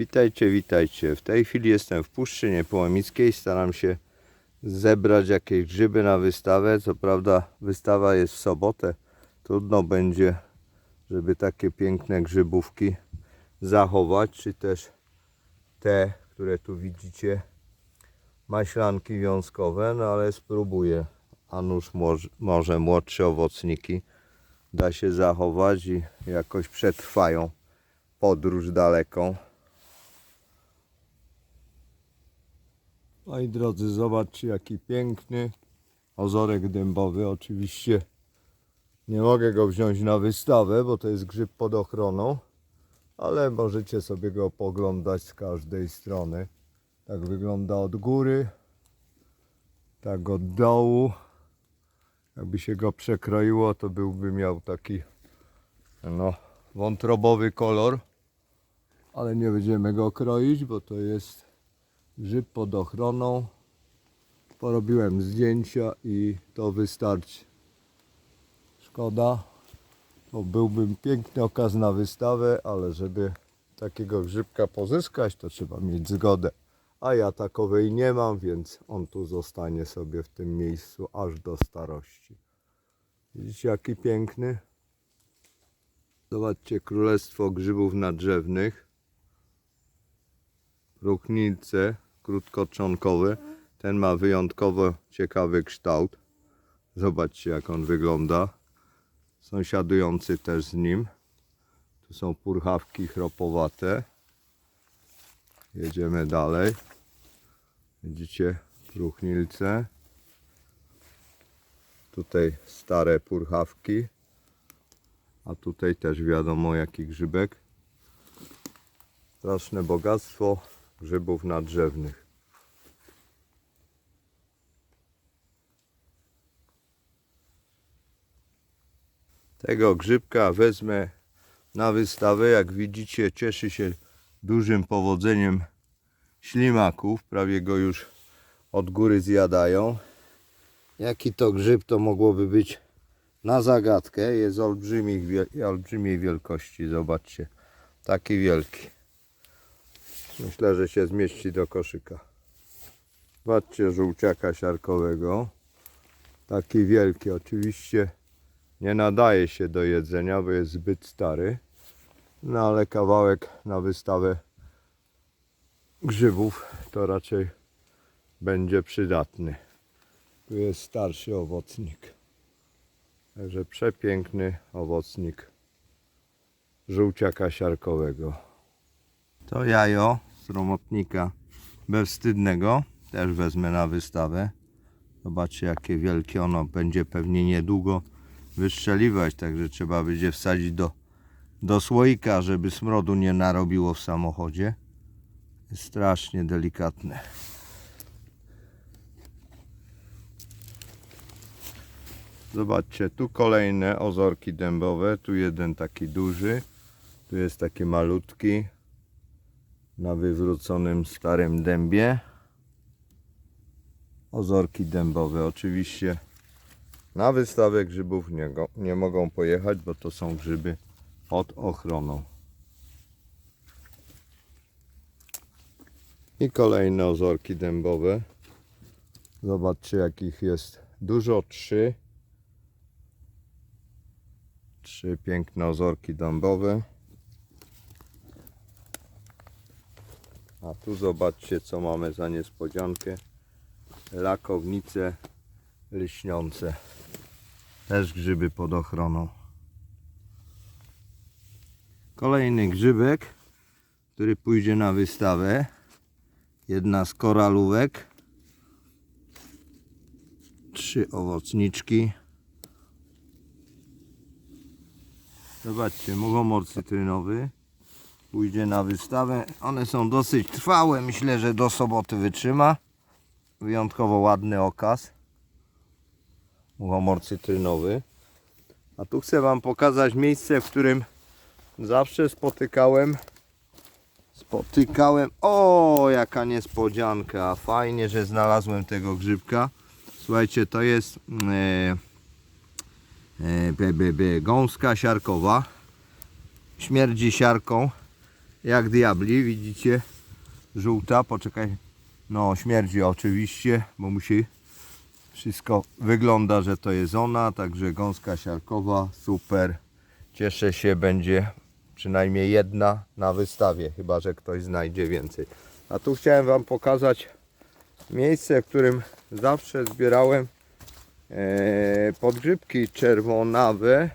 Witajcie, witajcie. W tej chwili jestem w Puszczy Niepołomickiej. Staram się zebrać jakieś grzyby na wystawę. Co prawda wystawa jest w sobotę. Trudno będzie, żeby takie piękne grzybówki zachować, czy też te, które tu widzicie, maślanki wiązkowe, no ale spróbuję. A nuż może, może młodsze owocniki da się zachować i jakoś przetrwają podróż daleką. Moi drodzy, zobaczcie jaki piękny ozorek dębowy. Oczywiście nie mogę go wziąć na wystawę, bo to jest grzyb pod ochroną, ale możecie sobie go poglądać z każdej strony. Tak wygląda od góry, tak od dołu. Jakby się go przekroiło, to byłby miał taki no, wątrobowy kolor, ale nie będziemy go kroić, bo to jest grzyb pod ochroną. Porobiłem zdjęcia i to wystarczy. Szkoda, bo byłbym piękny okaz na wystawę, ale żeby takiego grzybka pozyskać, to trzeba mieć zgodę. A ja takowej nie mam, więc on tu zostanie sobie w tym miejscu aż do starości. Widzicie jaki piękny? Zobaczcie królestwo grzybów nadrzewnych. Próchnice krótkoczonkowe. Ten ma wyjątkowo ciekawy kształt. Zobaczcie jak on wygląda. Sąsiadujący też z nim. Tu są purchawki chropowate. Jedziemy dalej. Widzicie próchnilce. Tutaj stare purchawki. A tutaj też wiadomo jaki grzybek. Straszne bogactwo grzybów nadrzewnych. Tego grzybka wezmę na wystawę. Jak widzicie, cieszy się dużym powodzeniem ślimaków. Prawie go już od góry zjadają. Jaki to grzyb to mogłoby być na zagadkę. Jest olbrzymich, olbrzymiej wielkości. Zobaczcie. Taki wielki. Myślę, że się zmieści do koszyka. Zobaczcie żółciaka siarkowego. Taki wielki. Oczywiście nie nadaje się do jedzenia, bo jest zbyt stary. No ale kawałek na wystawę grzybów to raczej będzie przydatny. Tu jest starszy owocnik. Także przepiękny owocnik żółciaka siarkowego. To jajo sromotnika bezwstydnego też wezmę na wystawę. Zobaczcie jakie wielkie ono będzie pewnie niedługo wystrzeliwać, także trzeba będzie wsadzić do, do słoika, żeby smrodu nie narobiło w samochodzie. Jest strasznie delikatne. Zobaczcie, tu kolejne ozorki dębowe, tu jeden taki duży, tu jest taki malutki na wywróconym starym dębie. Ozorki dębowe oczywiście na wystawę grzybów nie, go, nie mogą pojechać, bo to są grzyby pod ochroną. I kolejne ozorki dębowe. Zobaczcie jakich jest dużo. Trzy. Trzy piękne ozorki dębowe. A tu zobaczcie co mamy za niespodziankę. Lakownice lśniące. Też grzyby pod ochroną. Kolejny grzybek, który pójdzie na wystawę. Jedna z koralówek. Trzy owocniczki. Zobaczcie, muchomor cytrynowy pójdzie na wystawę. One są dosyć trwałe. Myślę, że do soboty wytrzyma. Wyjątkowo ładny okaz. Muchomor cytrynowy. A tu chcę Wam pokazać miejsce, w którym zawsze spotykałem spotykałem o jaka niespodzianka fajnie, że znalazłem tego grzybka słuchajcie, to jest e, e, be, be, be, gąska siarkowa śmierdzi siarką jak diabli, widzicie? Żółta, poczekaj. No, śmierdzi oczywiście, bo musi wszystko wygląda, że to jest ona, także gąska siarkowa, super. Cieszę się, będzie przynajmniej jedna na wystawie, chyba że ktoś znajdzie więcej. A tu chciałem Wam pokazać miejsce, w którym zawsze zbierałem e, podgrzybki czerwonawe,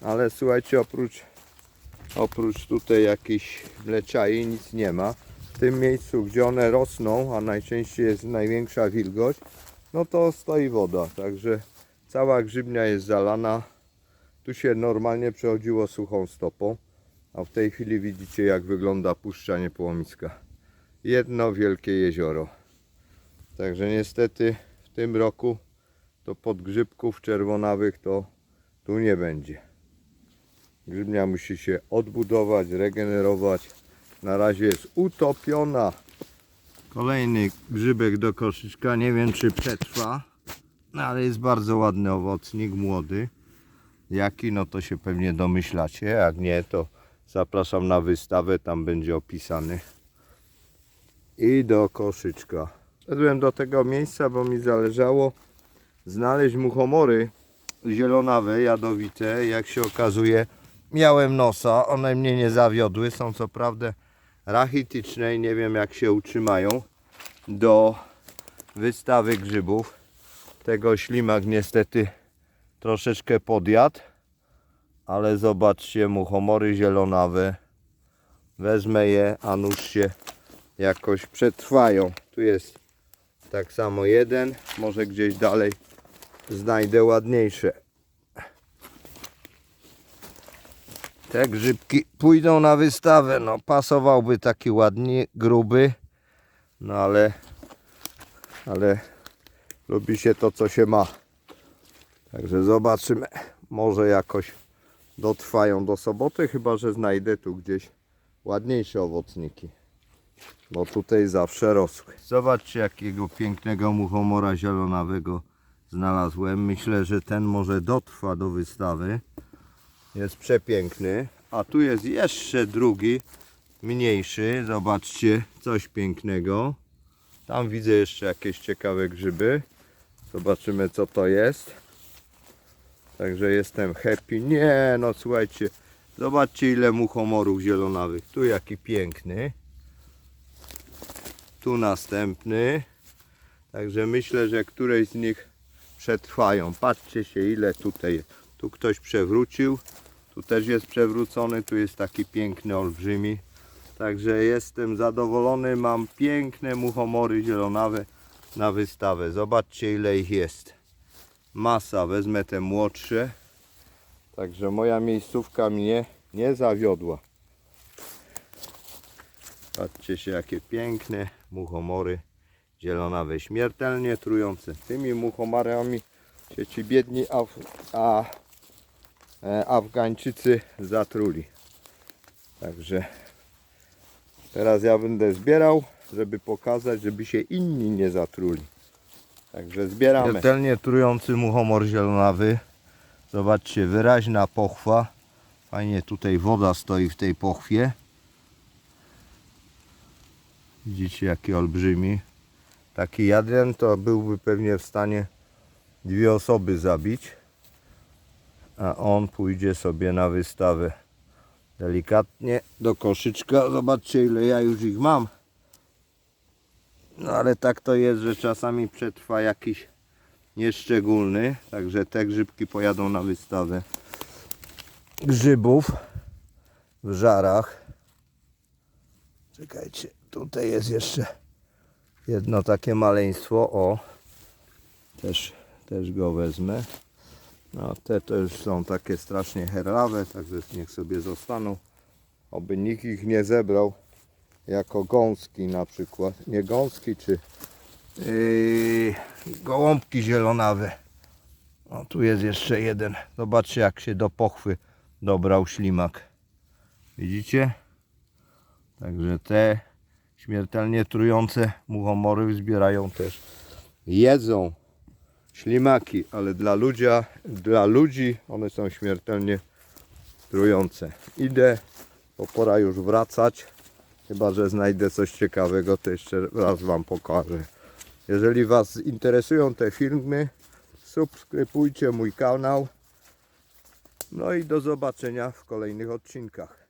ale słuchajcie, oprócz, oprócz tutaj jakichś mleczai nic nie ma. W tym miejscu, gdzie one rosną, a najczęściej jest największa wilgoć, no to stoi woda, także cała grzybnia jest zalana. Tu się normalnie przechodziło suchą stopą, a w tej chwili widzicie jak wygląda Puszcza Niepołomiska. Jedno wielkie jezioro. Także niestety w tym roku to podgrzybków czerwonawych to tu nie będzie. Grzybnia musi się odbudować, regenerować. Na razie jest utopiona. Kolejny grzybek do koszyczka. Nie wiem czy przetrwa, no, ale jest bardzo ładny owocnik, młody. Jaki, no to się pewnie domyślacie. Jak nie, to zapraszam na wystawę, tam będzie opisany. I do koszyczka. Szedłem do tego miejsca, bo mi zależało znaleźć muchomory zielonawe, jadowite. Jak się okazuje, miałem nosa, one mnie nie zawiodły. Są co prawda rachityczne i nie wiem jak się utrzymają do wystawy grzybów. Tego ślimak niestety troszeczkę podjadł, ale zobaczcie, muchomory zielonawe. Wezmę je, a nuż się jakoś przetrwają. Tu jest tak samo jeden, może gdzieś dalej znajdę ładniejsze. Te grzybki pójdą na wystawę. No, pasowałby taki ładnie, gruby. No ale, ale lubi się to, co się ma. Także zobaczymy. Może jakoś dotrwają do soboty, chyba że znajdę tu gdzieś ładniejsze owocniki. Bo tutaj zawsze rosły. Zobaczcie, jakiego pięknego muchomora zielonawego znalazłem. Myślę, że ten może dotrwa do wystawy. Jest przepiękny. A tu jest jeszcze drugi, mniejszy. Zobaczcie, coś pięknego. Tam widzę jeszcze jakieś ciekawe grzyby. Zobaczymy, co to jest. Także jestem happy. Nie, no słuchajcie. Zobaczcie, ile muchomorów zielonawych. Tu jaki piękny. Tu następny. Także myślę, że któreś z nich przetrwają. Patrzcie się, ile tutaj. Tu ktoś przewrócił. Tu też jest przewrócony. Tu jest taki piękny, olbrzymi. Także jestem zadowolony. Mam piękne muchomory zielonawe na wystawę. Zobaczcie, ile ich jest. Masa. Wezmę te młodsze. Także moja miejscówka mnie nie zawiodła. Patrzcie się, jakie piękne muchomory zielonawe, śmiertelnie trujące. Tymi muchomorami się ci biedni Af a, Afgańczycy zatruli. Także teraz ja będę zbierał, żeby pokazać, żeby się inni nie zatruli. Także zbieramy. Śmiertelnie trujący muchomor zielonawy. Zobaczcie, wyraźna pochwa. Fajnie tutaj woda stoi w tej pochwie. Widzicie jaki olbrzymi. Taki jeden to byłby pewnie w stanie dwie osoby zabić. A on pójdzie sobie na wystawę. Delikatnie do koszyczka. Zobaczcie ile ja już ich mam. No ale tak to jest, że czasami przetrwa jakiś nieszczególny. Także te grzybki pojadą na wystawę grzybów w żarach. Czekajcie, tutaj jest jeszcze jedno takie maleństwo. O, też, też go wezmę. No, te to już są takie strasznie herlawe, także niech sobie zostaną. Oby nikt ich nie zebrał jako gąski na przykład. Nie gąski, czy yy, gołąbki zielonawe. O, tu jest jeszcze jeden. Zobaczcie, jak się do pochwy dobrał ślimak. Widzicie? Także te śmiertelnie trujące muchomory zbierają też. Jedzą ślimaki, ale dla, ludzia, dla ludzi one są śmiertelnie trujące. Idę bo pora już wracać. Chyba, że znajdę coś ciekawego, to jeszcze raz Wam pokażę. Jeżeli Was interesują te filmy, subskrybujcie mój kanał. No i do zobaczenia w kolejnych odcinkach.